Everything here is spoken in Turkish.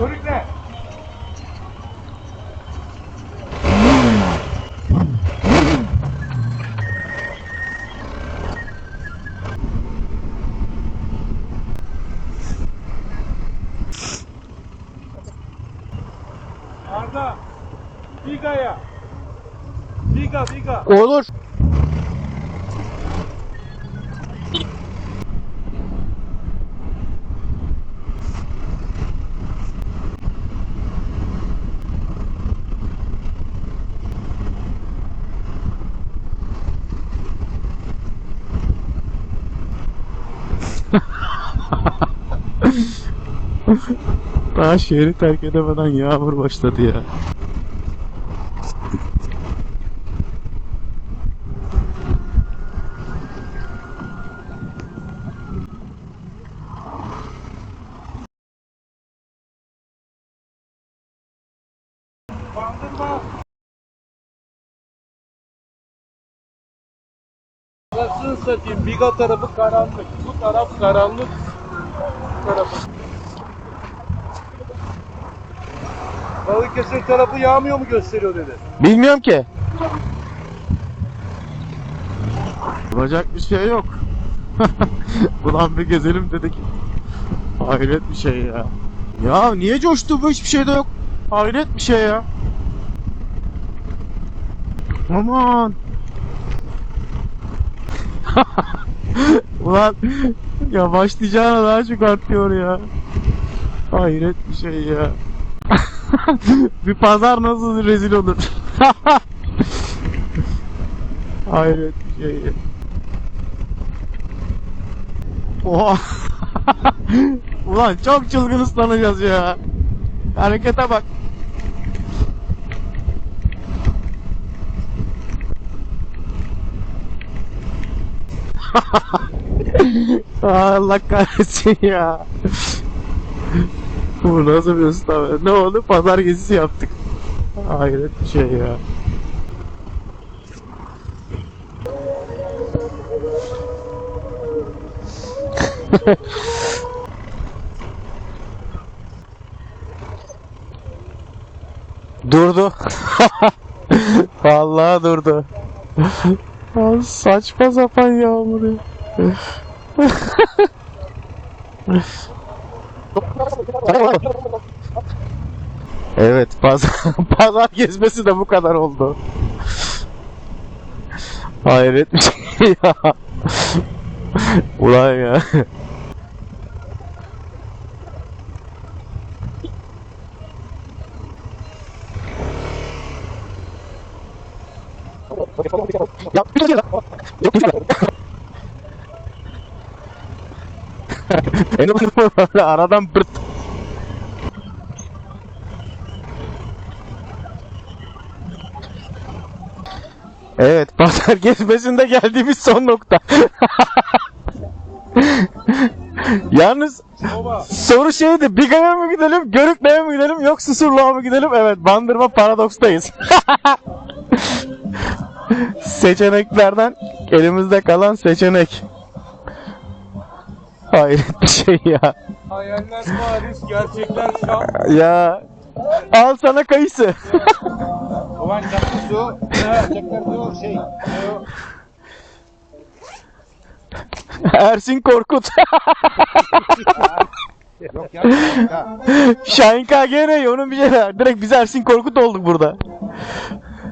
Körükle. Arda. Biga'ya. Biga, Biga. Olur. Daha şehri terk edemeden yağmur başladı ya. Nasıl satayım? Biga tarafı karanlık. Bu taraf karanlık. Bu tarafı. Balıkesir tarafı yağmıyor mu gösteriyor dedi. Bilmiyorum ki. Yapacak bir şey yok. Ulan bir gezelim dedik. Hayret bir şey ya. Ya niye coştu bu hiçbir şey de yok. Hayret bir şey ya. Aman. Ulan yavaşlayacağına daha çok artıyor ya. Hayret bir şey ya. bir pazar nasıl rezil olur. Hayret şey. Oha. Ulan çok çılgın ıslanacağız ya. Harekete bak. Allah kahretsin ya. Bu nasıl bir ıslama? Ne oldu? Pazar gezisi yaptık. Hayret bir şey ya. Durdu. Vallahi durdu. Saçma sapan yağmur ya. Evet, pazar, pazar gezmesi de bu kadar oldu. Hayret bir şey ya. Ulan ya. Ya, bir şey Yok, bir aradan pırt. Evet, pazar gezmesinde geldiğimiz son nokta. Yalnız Baba. soru şeydi, Biga'ya mı gidelim, Görükle'ye mi gidelim, yok Susurluğa mı gidelim? Evet, Bandırma Paradoks'tayız. Seçeneklerden elimizde kalan seçenek. Hayret bir şey ya. Hayaller Paris, gerçekler Şam. Ya al sana kayısı. Kovan Çaklısu. Ne? Çekler diyor şey. ne? Ersin Korkut. Yok ya. Şahin KGN onun bir şey Direkt biz Ersin Korkut olduk burada.